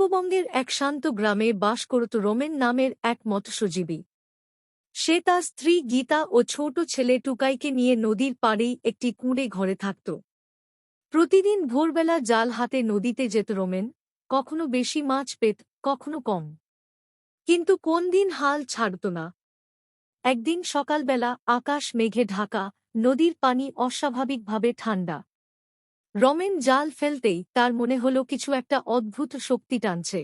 পূর্ববঙ্গের এক শান্ত গ্রামে বাস করত রোমেন নামের এক মৎস্যজীবী। সে তার স্ত্রী গীতা ও ছোট ছেলে টুকাইকে নিয়ে নদীর পাড়েই একটি কুঁড়ে ঘরে থাকত। প্রতিদিন ভোরবেলা জাল হাতে নদীতে যেত রোমেন, কখনো বেশি মাছ পেত, কখনো কম। কিন্তু কোন দিন হাল ছাড়ত না। একদিন সকালবেলা আকাশ, মেঘে ঢাকা, নদীর পানি অস্বাভাবিকভাবে ঠান্ডা। রমেন জাল ফেলতেই তার মনে হল কিছু একটা অদ্ভুত শক্তি টানছে।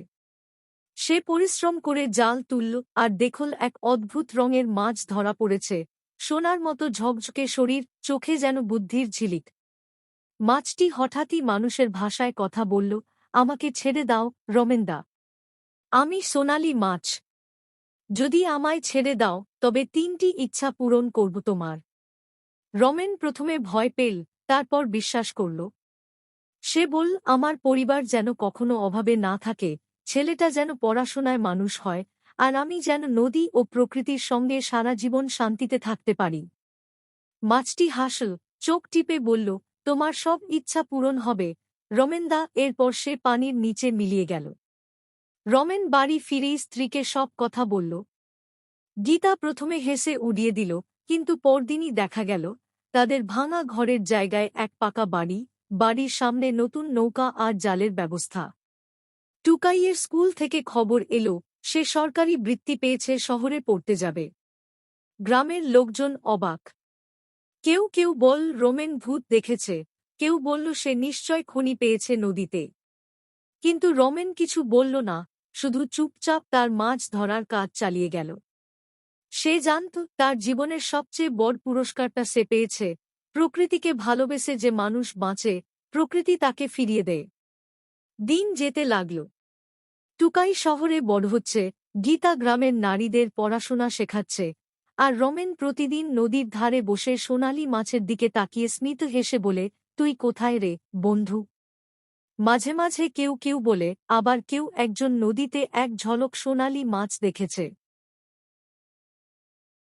সে পরিশ্রম করে জাল তুলল আর দেখল এক অদ্ভুত রঙের মাছ ধরা পড়েছে। সোনার মতো ঝকঝকে শরীর, চোখে যেন বুদ্ধির ঝিলিক। মাছটি হঠাৎই মানুষের ভাষায় কথা বলল, আমাকে ছেড়ে দাও রমেনদা আমি সোনালি মাছ। যদি আমায় ছেড়ে দাও, তবে তিনটি ইচ্ছা পূরণ করব তোমার রমেন প্রথমে ভয় পেল, তারপর বিশ্বাস করল। সে বল আমার পরিবার যেন কখনো অভাবে না থাকে, ছেলেটা যেন পড়াশোনায় মানুষ হয়, আর আমি যেন নদী ও প্রকৃতির সঙ্গে সারা জীবন শান্তিতে থাকতে পারি। মাছটি হাসল, চোখ টিপে বলল, তোমার সব ইচ্ছা পূরণ হবে। রমেনদা এরপর সে পানির নিচে মিলিয়ে গেল। রমেন বাড়ি ফিরেই স্ত্রীকে সব কথা বলল। গীতা প্রথমে হেসে উড়িয়ে দিল, কিন্তু পরদিনই দেখা গেল, তাদের ভাঙা ঘরের জায়গায় এক পাকা বাড়ি বাড়ির সামনে নতুন নৌকা আর জালের ব্যবস্থা। টুকাইয়ের স্কুল থেকে খবর এলো, সে সরকারি বৃত্তি পেয়েছে, শহরে পড়তে যাবে। গ্রামের লোকজন অবাক। কেউ কেউ বল, রোমেন ভূত দেখেছে। কেউ বলল, সে নিশ্চয় খনি পেয়েছে নদীতে। কিন্তু রমেন কিছু বলল না, শুধু চুপচাপ তার মাছ ধরার কাজ চালিয়ে গেল। সে জানত, তার জীবনের সবচেয়ে বড় পুরস্কারটা সে পেয়েছে প্রকৃতিকে ভালোবেসে যে মানুষ বাঁচে, প্রকৃতি তাকে ফিরিয়ে দেয়। দিন যেতে লাগল। টুকাই শহরে বড় হচ্ছে, গীতা গ্রামের নারীদের পড়াশোনা শেখাচ্ছে, আর রমেন প্রতিদিন নদীর ধারে বসে সোনালি মাছের দিকে তাকিয়ে স্মিত হেসে বলে, তুই কোথায় রে, বন্ধু? মাঝে মাঝে কেউ কেউ বলে, আবার কেউ একজন নদীতে এক ঝলক সোনালি মাছ দেখেছে।